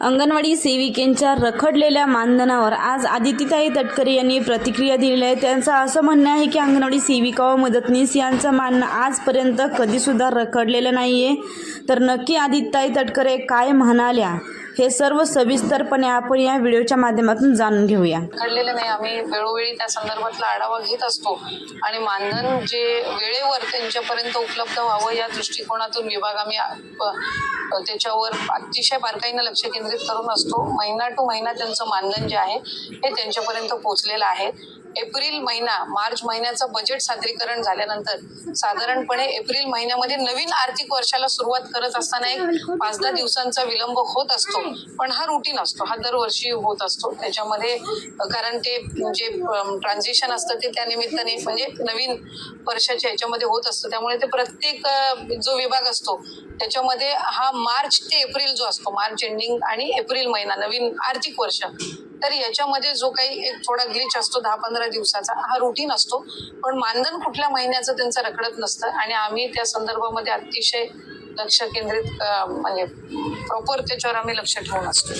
अंगणवाडी सेविकेंच्या रखडलेल्या मानधनावर आज आदितीताई तटकरे यांनी प्रतिक्रिया दिलेली आहे. त्यांचं असं म्हणणं आहे की अंगणवाडी सेविका व मदतनीस यांचं मानणं आजपर्यंत कधीसुद्धा रखडलेलं नाही आहे तर नक्की आदितीताई तटकरे काय म्हणाल्या? हे सर्व सविस्तरपणे आपण या व्हिडिओच्या माध्यमातून जाणून घेऊया. घडलेलं नाही. आम्ही वेळोवेळी त्या संदर्भातला आढावा घेत असतो आणि मानधन जे वेळेवर त्यांच्यापर्यंत उपलब्ध व्हावं या दृष्टिकोनातून विभाग आम्ही त्याच्यावर अतिशय बारकाईनं लक्ष केंद्रित करून असतो. महिना टू महिना त्यांचं मानधन जे आहे हे त्यांच्यापर्यंत पोहोचलेलं आहे. एप्रिल महिना मार्च महिन्याचं बजेट सादरीकरण झाल्यानंतर साधारणपणे एप्रिल महिन्यामध्ये नवीन आर्थिक वर्षाला सुरुवात करत असताना एक पाच दहा दिवसांचा विलंब होत असतो. पण हा रुटीन असतो. हा दरवर्षी होत असतो. त्याच्यामध्ये कारण ते जे ट्रान्झिशन असतं ते त्या निमित्ताने म्हणजे नवीन वर्षाच्या ह्याच्यामध्ये होत असतं. त्यामुळे ते प्रत्येक जो विभाग असतो त्याच्यामध्ये हा मार्च ते एप्रिल जो असतो मार्च एंडिंग आणि एप्रिल महिना नवीन आर्थिक वर्ष तर याच्यामध्ये जो काही एक थोडा ग्लिच असतो दहा पंधरा दिवसाचा हा रुटीन असतो. पण मानधन कुठल्या महिन्याचं त्यांचं रखडत नसतं आणि आम्ही त्या संदर्भामध्ये अतिशय लक्ष केंद्रित म्हणजे प्रॉपर त्याच्यावर आम्ही लक्ष ठेवून असतो.